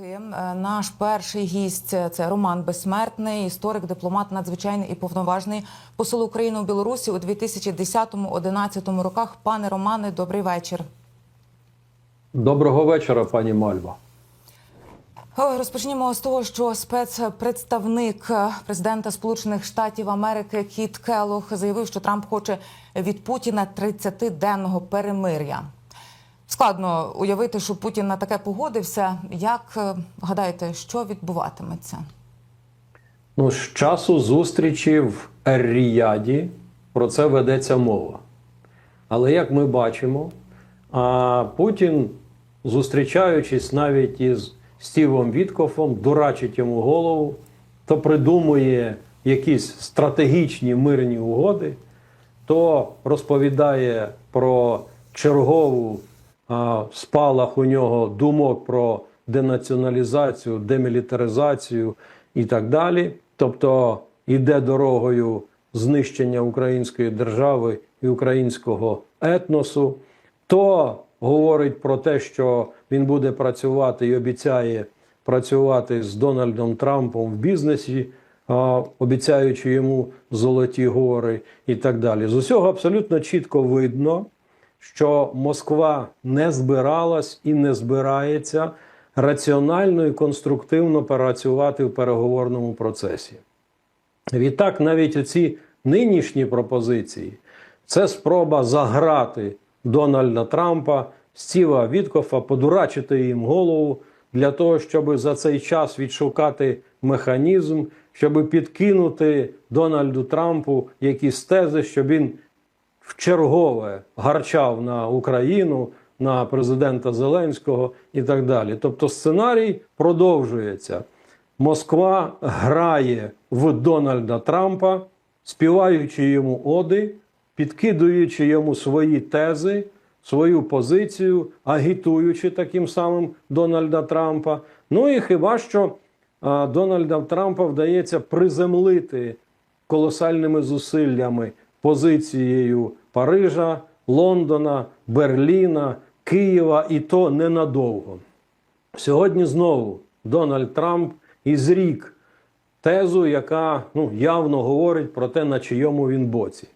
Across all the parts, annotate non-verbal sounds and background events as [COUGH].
Е, Наш перший гість е, це Роман Безсмертний, історик, дипломат, надзвичайний і повноважний посол України у Білорусі у 2010-2011 роках. Пане Романе, добрий вечір. Доброго вечора, пані Мальва. Розпочнімо з того, що спецпредставник е, президента Сполучених Штатів Америки Кіт Келлог заявив, що Трамп хоче від Путіна 30-денного перемир'я. Складно уявити, що Путін на таке погодився. Як е, гадаєте, що відбуватиметься? Ну, з часу зустрічі в Ер-Ріяді про це ведеться мова. Але як ми бачимо, Путін, зустрічаючись навіть із Стівом Віткофом, дурачить йому голову, то придумує якісь стратегічні мирні угоди, то розповідає про чергову спалах у нього думок про денаціоналізацію, демілітаризацію і так далі. Тобто йде дорогою знищення української держави і українського етносу, то говорить про те, що він буде працювати і обіцяє працювати з Дональдом Трампом в бізнесі, обіцяючи йому золоті гори і так далі. З усього абсолютно чітко видно, що Москва не збиралась і не збирається раціонально і конструктивно працювати в переговорному процесі. Відтак, навіть ці нинішні пропозиції це спроба заграти Дональда Трампа, Стіва Віткофа, подурачити їм голову для того, щоб за цей час відшукати механізм, щоб підкинути Дональду Трампу якісь тези, щоб він вчергове гарчав на Україну, на президента Зеленського і так далі. Тобто сценарій продовжується. Москва грає в Дональда Трампа, співаючи йому оди, підкидуючи йому свої тези, свою позицію, агітуючи таким самим Дональда Трампа. Ну і хіба що Дональда Трампа вдається приземлити колосальними зусиллями позицією Парижа, Лондона, Берліна, Києва, і то ненадовго. Сьогодні знову Дональд Трамп ізрік тезу, яка ну, явно говорить про те, на чийому він боці.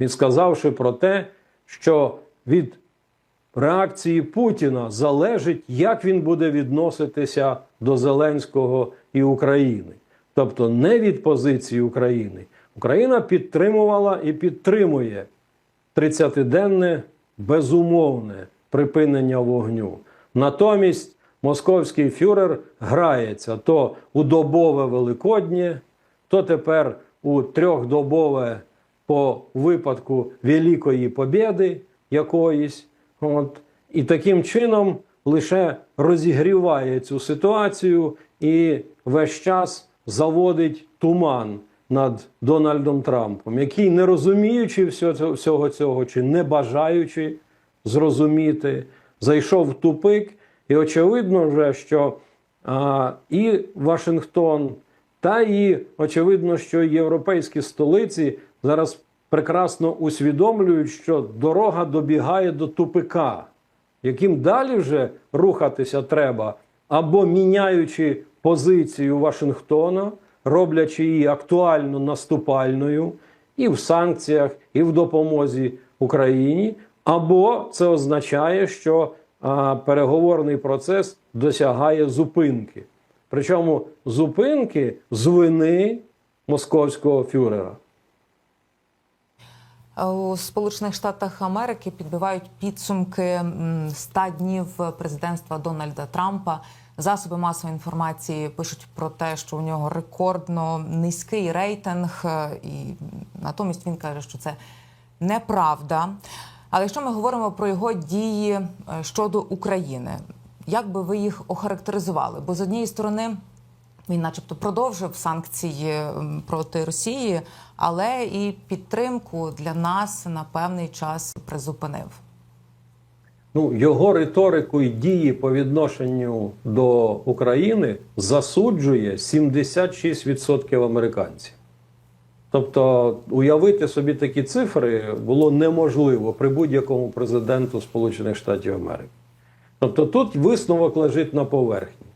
Він сказавши про те, що від реакції Путіна залежить, як він буде відноситися до Зеленського і України. Тобто не від позиції України. Україна підтримувала і підтримує 30-денне безумовне припинення вогню. Натомість московський фюрер грається то у добове Великоднє, то тепер у трьохдобове по випадку Великої Побєди якоїсь. От. І таким чином лише розігріває цю ситуацію і весь час заводить туман над Дональдом Трампом, який, не розуміючи всього цього, чи не бажаючи зрозуміти, зайшов в тупик. І очевидно, вже, що а, і Вашингтон, та і очевидно, що європейські столиці зараз прекрасно усвідомлюють, що дорога добігає до тупика, яким далі вже рухатися треба, або міняючи позицію Вашингтона, роблячи її актуально наступальною і в санкціях, і в допомозі Україні, або це означає, що а, переговорний процес досягає зупинки. Причому зупинки з вини московського фюрера. У Сполучених Штатах Америки підбивають підсумки 100 днів президентства Дональда Трампа. Засоби масової інформації пишуть про те, що у нього рекордно низький рейтинг, е, і натомість він каже, що це неправда. Але якщо ми говоримо про його дії е, щодо України, як би ви їх охарактеризували? Бо з однієї сторони він, начебто, продовжив санкції проти Росії, але і підтримку для нас на певний час призупинив. Ну, його риторику і дії по відношенню до України засуджує 76% американців. Тобто уявити собі такі цифри було неможливо при будь-якому президенту Сполучених Штатів Америки. Тобто тут висновок лежить на поверхні.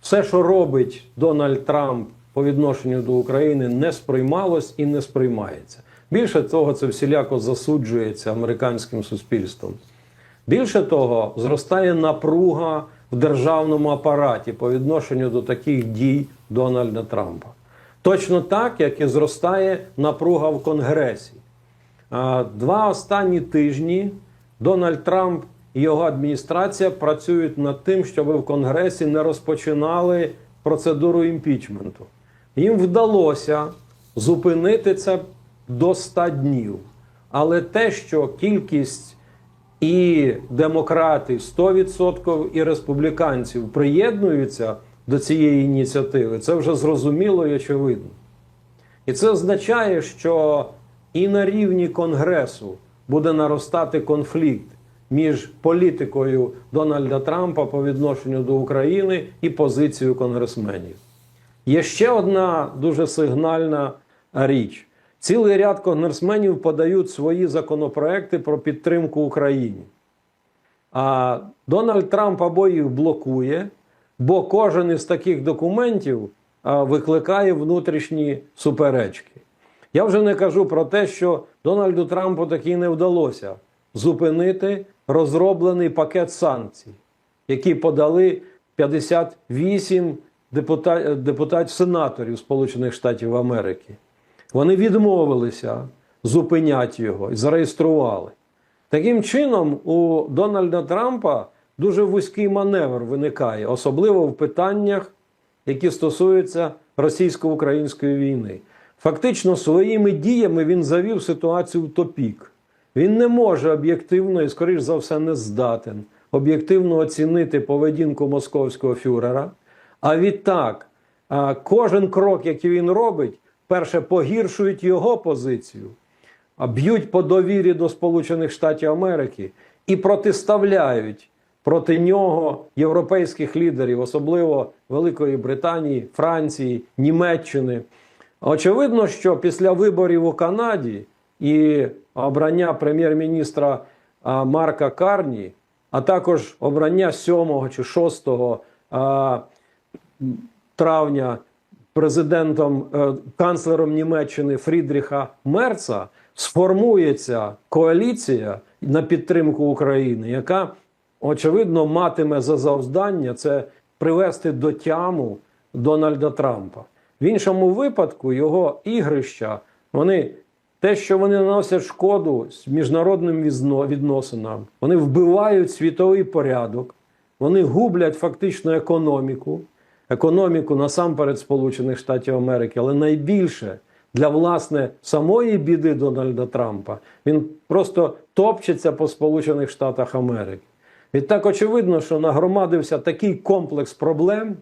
все, що робить Дональд Трамп по відношенню до України, не сприймалось і не сприймається. Більше того, це всіляко засуджується американським суспільством. Більше того, зростає напруга в державному апараті по відношенню до таких дій Дональда Трампа. Точно так, як і зростає напруга в Конгресі. Два останні тижні Дональд Трамп і його адміністрація працюють над тим, щоб в Конгресі не розпочинали процедуру імпічменту. Їм вдалося зупинити це до 100 днів. Але те, що кількість і демократи 100% і республіканців приєднуються до цієї ініціативи, це вже зрозуміло і очевидно. І це означає, що і на рівні Конгресу буде наростати конфлікт між політикою Дональда Трампа по відношенню до України і позицією конгресменів. Є ще одна дуже сигнальна річ. Цілий ряд конгресменів подають свої законопроекти про підтримку Україні. А Дональд Трамп або їх блокує, бо кожен із таких документів викликає внутрішні суперечки. Я вже не кажу про те, що Дональду Трампу таки не вдалося зупинити розроблений пакет санкцій, які подали 58 депутатів-сенаторів Сполучених Штатів Америки. Вони відмовилися зупиняти його і зареєстрували. Таким чином, у Дональда Трампа дуже вузький маневр виникає, особливо в питаннях, які стосуються російсько-української війни. Фактично, своїми діями він завів ситуацію в топік. Він не може об'єктивно і, скоріш за все, не здатен об'єктивно оцінити поведінку московського фюрера. А відтак, кожен крок, який він робить, перше погіршують його позицію, б'ють по довірі до Сполучених Штатів Америки і протиставляють проти нього європейських лідерів, особливо Великої Британії, Франції, Німеччини. Очевидно, що після виборів у Канаді і обрання прем'єр-міністра Марка Карні, а також обрання 7 чи 6 травня президентом, е, канцлером Німеччини Фрідріха Мерца сформується коаліція на підтримку України, яка очевидно матиме за завдання це привести до тяму Дональда Трампа. В іншому випадку його ігрища, вони те, що вони наносять шкоду міжнародним відносинам, вони вбивають світовий порядок, вони гублять фактично економіку, економіку насамперед Сполучених Штатів Америки, але найбільше для власне самої біди Дональда Трампа він просто топчеться по Сполучених Штатах Америки. Відтак очевидно, що нагромадився такий комплекс проблем,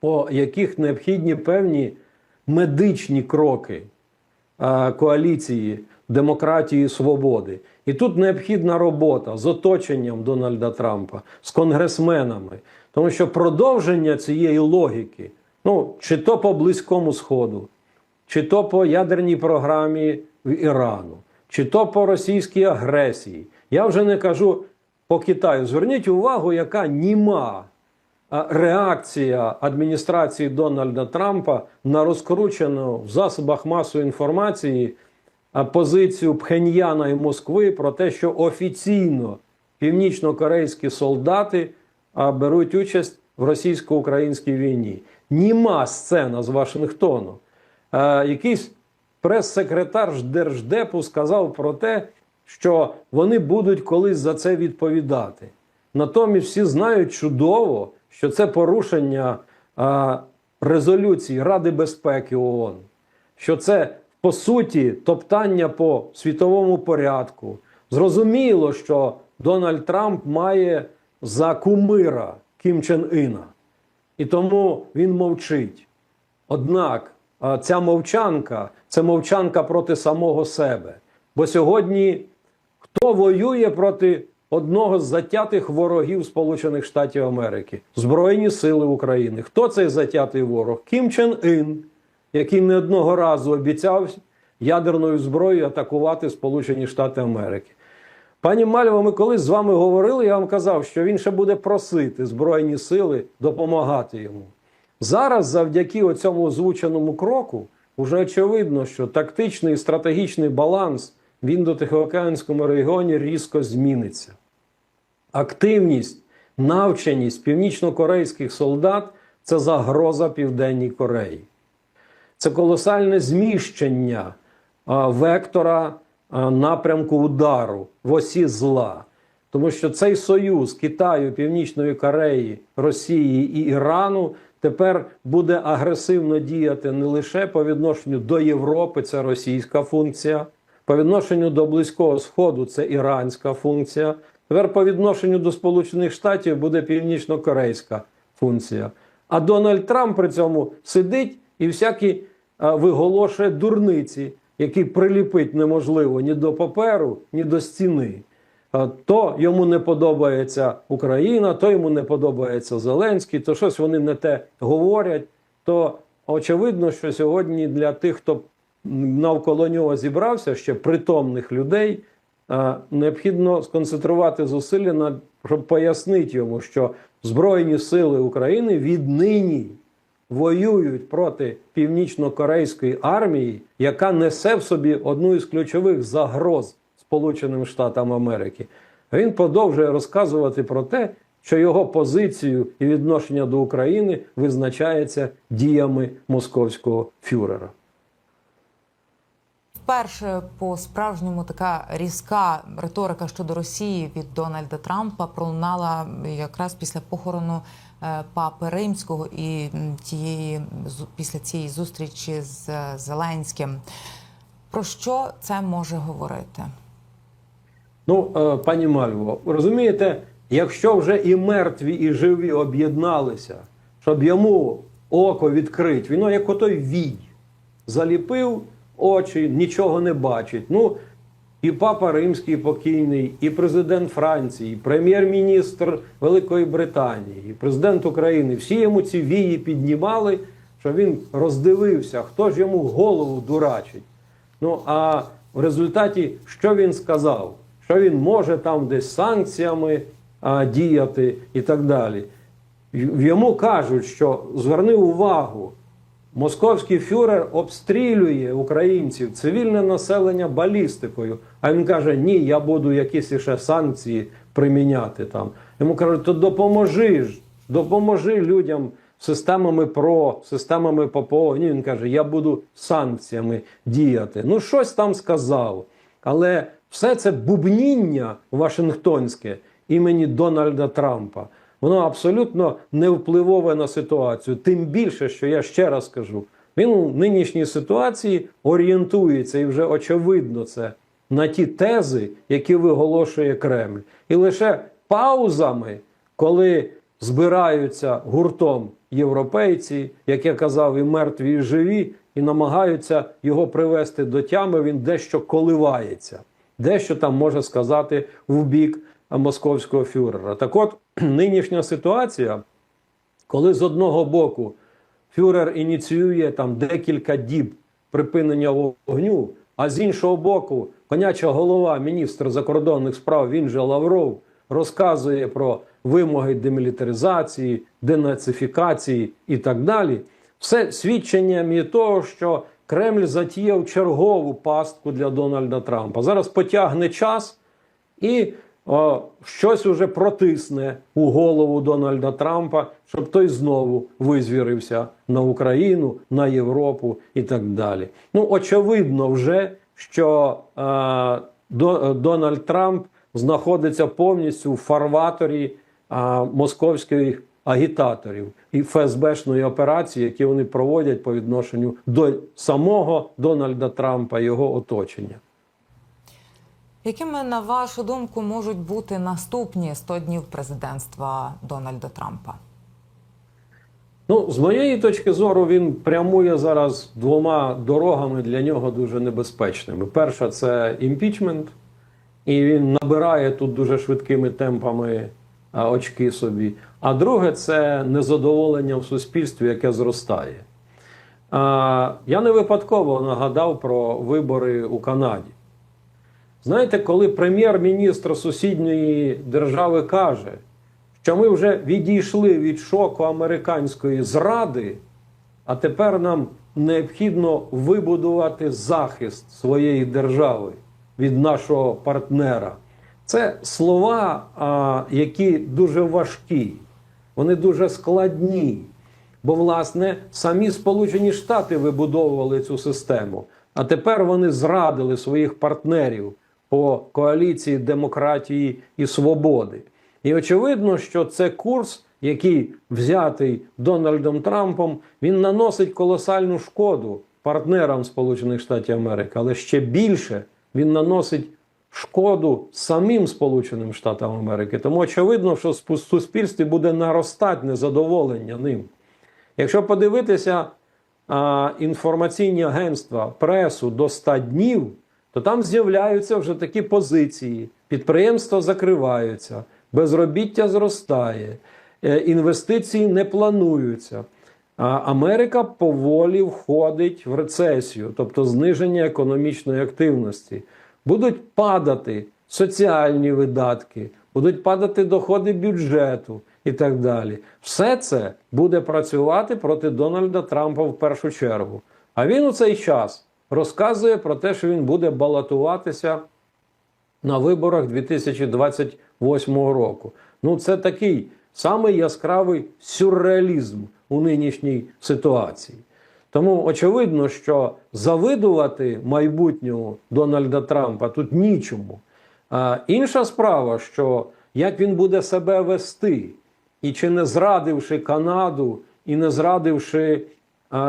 по яких необхідні певні медичні кроки коаліції демократії і свободи. І тут необхідна робота з оточенням Дональда Трампа, з конгресменами, тому що продовження цієї логіки, ну чи то по Близькому Сходу, чи то по ядерній програмі в Ірану, чи то по російській агресії. Я вже не кажу по Китаю. Зверніть увагу, яка німа реакція адміністрації Дональда Трампа на розкручену в засобах масової інформації позицію Пхеньяна і Москви про те, що офіційно північно-корейські солдати беруть участь в російсько-українській війні. Німа сцена з Вашингтону. Е, якийсь прес-секретар Держдепу сказав про те, що вони будуть колись за це відповідати. Натомість всі знають чудово, що це порушення е, резолюції Ради безпеки ООН, що це по суті топтання по світовому порядку. Зрозуміло, що Дональд Трамп має за кумира Кім Чен Іна. І тому він мовчить. Однак ця мовчанка це мовчанка проти самого себе. Бо сьогодні хто воює проти одного з затятих ворогів Сполучених Штатів Америки? Збройні сили України. Хто цей затятий ворог? Кім Чен Ін, який не одного разу обіцяв ядерною зброєю атакувати Сполучені Штати Америки. Пані Мальва, ми колись з вами говорили, я вам казав, що він ще буде просити Збройні сили допомагати йому. Зараз, завдяки цьому озвученому кроку, вже очевидно, що тактичний і стратегічний баланс в індотихоокеанському регіоні різко зміниться. Активність, навченість північно-корейських солдат це загроза Південній Кореї. Це колосальне зміщення вектора напрямку удару в осі зла. Тому що цей союз Китаю, Північної Кореї, Росії і Ірану тепер буде агресивно діяти не лише по відношенню до Європи, це російська функція, по відношенню до Близького Сходу це іранська функція. Тепер по відношенню до Сполучених Штатів буде північно-корейська функція. А Дональд Трамп при цьому сидить і всякі виголошує дурниці, які приліпить неможливо ні до паперу, ні до стіни. То йому не подобається Україна, то йому не подобається Зеленський, то щось вони не те говорять. То очевидно, що сьогодні для тих, хто навколо нього зібрався, ще притомних людей, необхідно сконцентрувати зусилля на щоб пояснити йому, що Збройні сили України віднині воюють проти північно-корейської армії, яка несе в собі одну із ключових загроз Сполученим Штатам Америки. Він продовжує розказувати про те, що його позицію і відношення до України визначається діями московського фюрера. Вперше по справжньому така різка риторика щодо Росії від Дональда Трампа пролунала якраз після похорону папи Римського і тієї після цієї зустрічі з е, Зеленським. Про що це може говорити? Ну, е, пані Мальво, розумієте, якщо вже і мертві, і живі об'єдналися, щоб йому око відкрити, він як отой вій, заліпив очі, нічого не бачить. Ну, і папа Римський покійний, і президент Франції, і прем'єр-міністр Великої Британії, і президент України, всі йому ці вії піднімали, що він роздивився, хто ж йому голову дурачить. Ну а в результаті, що він сказав? Що він може там десь санкціями а, діяти і так далі. Йому кажуть, що зверни увагу, московський фюрер обстрілює українців, цивільне населення балістикою. А він каже: ні, я буду якісь ще санкції приміняти там. Йому кажуть, то допоможи ж, допоможи людям системами ПРО, системами ППО. Ні, він каже, я буду санкціями діяти. Ну, щось там сказав. Але все це бубніння Вашингтонське імені Дональда Трампа. Воно абсолютно не впливове на ситуацію. Тим більше, що я ще раз кажу, він у нинішній ситуації орієнтується і вже очевидно це на ті тези, які виголошує Кремль. І лише паузами, коли збираються гуртом європейці, як я казав, і мертві, і живі, і намагаються його привести до тями, він дещо коливається, дещо там може сказати в бік московського фюрера. Так от [CLEARS THROAT] нинішня ситуація, коли з одного боку фюрер ініціює там декілька діб припинення вогню, а з іншого боку, коняча голова, міністр закордонних справ, він же Лавров, розказує про вимоги демілітаризації, денацифікації і так далі. Все свідченням є того, що Кремль затіяв чергову пастку для Дональда Трампа. Зараз потягне час і о, щось уже протисне у голову Дональда Трампа, щоб той знову визвірився на Україну, на Європу і так далі. Ну, очевидно, вже що е, До- Дональд Трамп знаходиться повністю в фарваторі е, московських агітаторів і ФСБшної операції, які вони проводять по відношенню до самого Дональда Трампа і його оточення. Якими, на вашу думку, можуть бути наступні 100 днів президентства Дональда Трампа? Ну, з моєї точки зору, він прямує зараз двома дорогами для нього дуже небезпечними. Перша це імпічмент, і він набирає тут дуже швидкими темпами очки собі. А друге це незадоволення в суспільстві, яке зростає. Я не випадково нагадав про вибори у Канаді. Знаєте, коли прем'єр-міністр сусідньої держави каже, що ми вже відійшли від шоку американської зради, а тепер нам необхідно вибудувати захист своєї держави від нашого партнера. Це слова, які дуже важкі, вони дуже складні. Бо, власне, самі Сполучені Штати вибудовували цю систему, а тепер вони зрадили своїх партнерів по коаліції демократії і свободи. І очевидно, що це курс, який взятий Дональдом Трампом, він наносить колосальну шкоду партнерам Сполучених Штатів Америки, але ще більше він наносить шкоду самим Сполученим Штатам Америки. Тому очевидно, що в суспільстві буде наростати незадоволення ним. Якщо подивитися а, інформаційні агентства, пресу до 100 днів, то там з'являються вже такі позиції: підприємства закриваються, безробіття зростає, е, інвестиції не плануються. А Америка поволі входить в рецесію, тобто зниження економічної активності. Будуть падати соціальні видатки, будуть падати доходи бюджету і так далі. Все це буде працювати проти Дональда Трампа в першу чергу. А він у цей час розказує про те, що він буде балотуватися на виборах 2028 року. Ну, це такий самий яскравий сюрреалізм у нинішній ситуації. Тому очевидно, що завидувати майбутнього Дональда Трампа тут нічому. А інша справа, що як він буде себе вести, і чи не зрадивши Канаду, і не зрадивши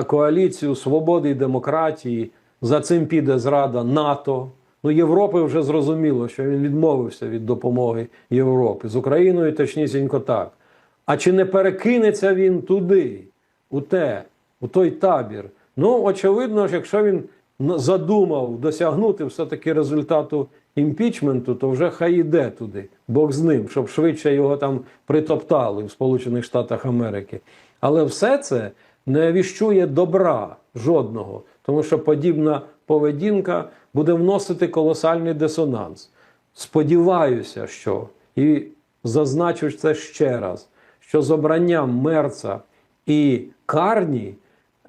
коаліцію свободи і демократії, за цим піде зрада НАТО. Ну, Європи вже зрозуміло, що він відмовився від допомоги Європи з Україною, точнісінько так. А чи не перекинеться він туди, у те, у той табір? Ну, очевидно, ж, якщо він задумав досягнути все-таки результату імпічменту, то вже хай іде туди, Бог з ним, щоб швидше його там притоптали в Сполучених Штатах Америки. Але все це не віщує добра жодного, тому що подібна поведінка буде вносити колосальний дисонанс. Сподіваюся, що і зазначу це ще раз, що з обранням Мерца і Карні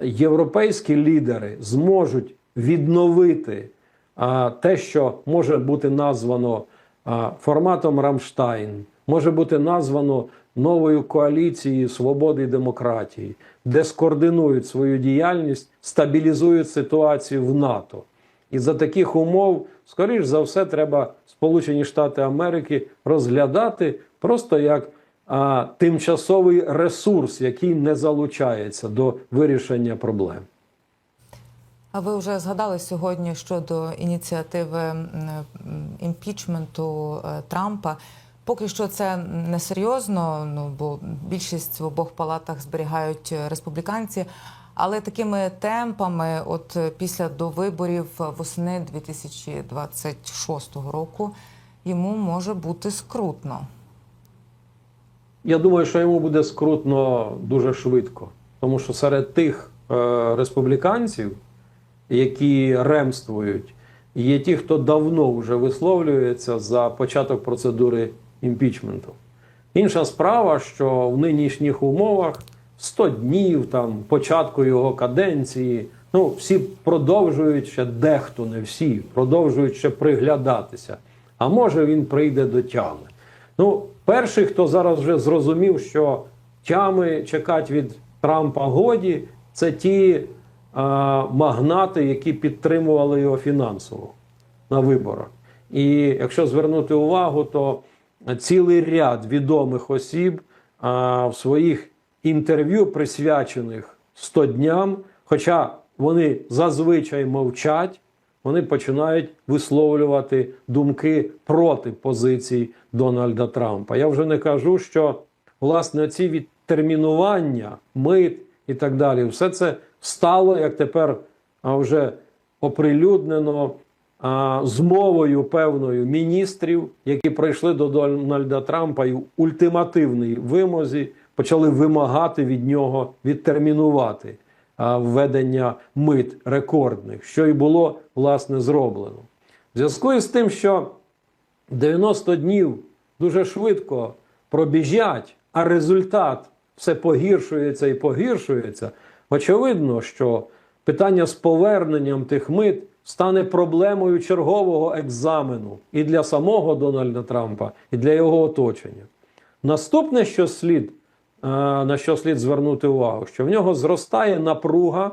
європейські лідери зможуть відновити а, те, що може бути названо а, форматом Рамштайн, може бути названо новою коаліцією свободи і демократії, де скоординують свою діяльність, стабілізують ситуацію в НАТО. І за таких умов, скоріш за все, треба Сполучені Штати Америки розглядати просто як а, тимчасовий ресурс, який не залучається до вирішення проблем. А ви вже згадали сьогодні щодо ініціативи імпічменту е, Трампа. Поки що це не серйозно, ну бо більшість в обох палатах зберігають е, республіканці. Але такими темпами, от е, після довиборів восени 2026 року, йому може бути скрутно. Я думаю, що йому буде скрутно дуже швидко, тому що серед тих е, республіканців, які ремствують, є ті, хто давно вже висловлюється за початок процедури імпічменту. Інша справа, що в нинішніх умовах 100 днів там початку його каденції, ну всі продовжують ще дехто, не всі, продовжують ще приглядатися. А може він прийде до тями. Ну, перший, хто зараз вже зрозумів, що тями чекати від Трампа годі, це ті а, магнати, які підтримували його фінансово на виборах. І якщо звернути увагу, то цілий ряд відомих осіб а, в своїх інтерв'ю, присвячених 100 дням, хоча вони зазвичай мовчать, вони починають висловлювати думки проти позицій Дональда Трампа. Я вже не кажу, що власне ці відтермінування, мит і так далі, все це стало, як тепер вже оприлюднено змовою певною міністрів, які прийшли до Дональда Трампа і в ультимативній вимозі почали вимагати від нього відтермінувати введення мит рекордних, що і було власне зроблено. В зв'язку із тим, що 90 днів дуже швидко пробіжать, а результат все погіршується і погіршується, очевидно, що питання з поверненням тих мит стане проблемою чергового екзамену і для самого Дональда Трампа, і для його оточення. Наступне, що слід, е, на що слід звернути увагу, що в нього зростає напруга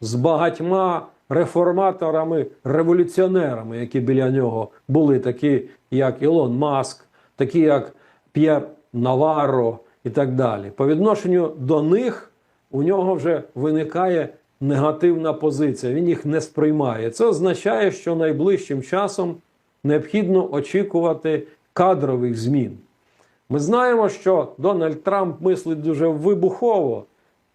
з багатьма реформаторами, революціонерами, які біля нього були, такі як Ілон Маск, такі як П'єр Наварро і так далі. По відношенню до них у нього вже виникає негативна позиція. Він їх не сприймає. Це означає, що найближчим часом необхідно очікувати кадрових змін. Ми знаємо, що Дональд Трамп мислить дуже вибухово,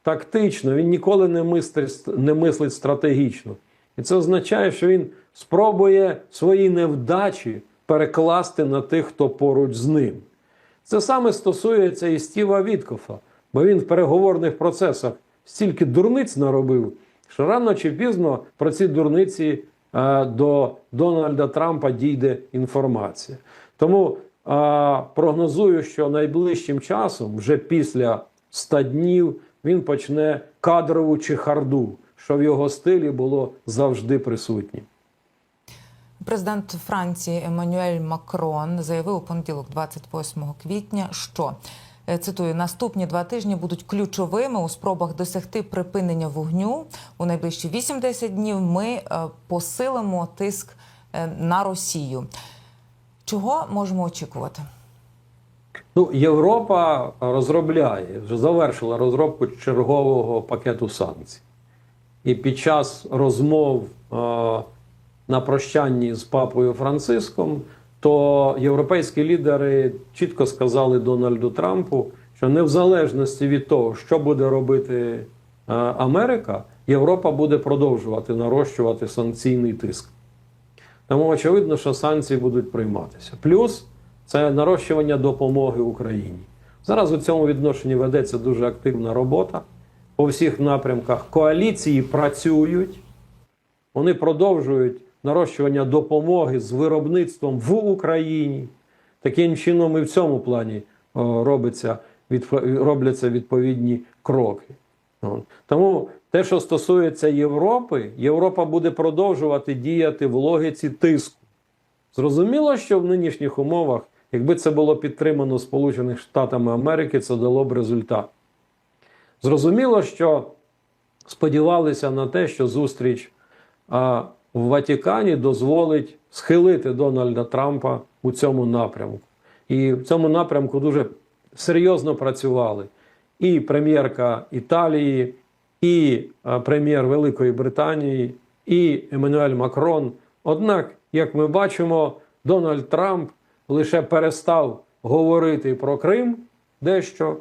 тактично, він ніколи не мислить, не мислить стратегічно. І це означає, що він спробує свої невдачі перекласти на тих, хто поруч з ним. Це саме стосується і Стіва Віткофа, бо він в переговорних процесах стільки дурниць наробив, що рано чи пізно про ці дурниці е, до Дональда Трампа дійде інформація. Тому е, прогнозую, що найближчим часом, вже після 100 днів, він почне кадрову чехарду, що в його стилі було завжди присутнє. Президент Франції Еммануель Макрон заявив у понеділок, 28 квітня, що цитую: наступні два тижні будуть ключовими у спробах досягти припинення вогню. У найближчі 8-10 днів ми е, посилимо тиск е, на Росію. Чого можемо очікувати? Ну, Європа розробляє, вже завершила розробку чергового пакету санкцій. І під час розмов е, на прощанні з папою Франциском, то європейські лідери чітко сказали Дональду Трампу, що не в залежності від того, що буде робити е, Америка, Європа буде продовжувати нарощувати санкційний тиск. Тому очевидно, що санкції будуть прийматися. Плюс це нарощування допомоги Україні. Зараз у цьому відношенні ведеться дуже активна робота по всіх напрямках. Коаліції працюють, вони продовжують нарощування допомоги з виробництвом в Україні. Таким чином, і в цьому плані робиться, робляться відповідні кроки. Тому те, що стосується Європи, Європа буде продовжувати діяти в логіці тиску. Зрозуміло, що в нинішніх умовах, якби це було підтримано Сполученими Штатами Америки, це дало б результат. Зрозуміло, що сподівалися на те, що зустріч в Ватикані дозволить схилити Дональда Трампа у цьому напрямку. І в цьому напрямку дуже серйозно працювали і прем'єрка Італії, і прем'єр Великої Британії, і Еммануель Макрон. Однак, як ми бачимо, Дональд Трамп лише перестав говорити про Крим дещо.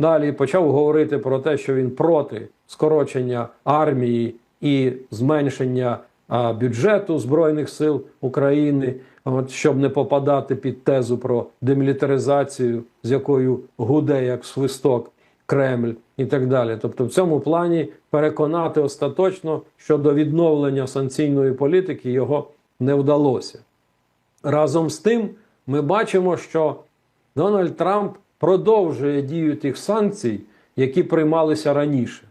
Далі почав говорити про те, що він проти скорочення армії і зменшення бюджету Збройних сил України, от, щоб не попадати під тезу про демілітаризацію, з якою гуде як свисток Кремль і так далі. Тобто, в цьому плані переконати остаточно щодо відновлення санкційної політики його не вдалося. Разом з тим, ми бачимо, що Дональд Трамп продовжує дію тих санкцій, які приймалися раніше.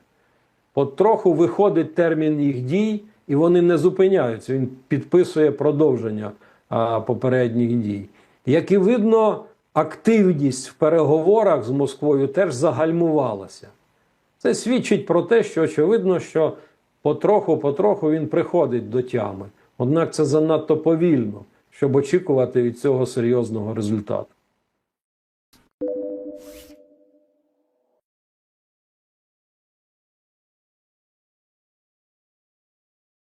Потроху виходить термін їх дій, і вони не зупиняються. Він підписує продовження а, попередніх дій. Як і видно, активність в переговорах з Москвою теж загальмувалася. Це свідчить про те, що очевидно, що потроху-потроху він приходить до тями. Однак це занадто повільно, щоб очікувати від цього серйозного результату.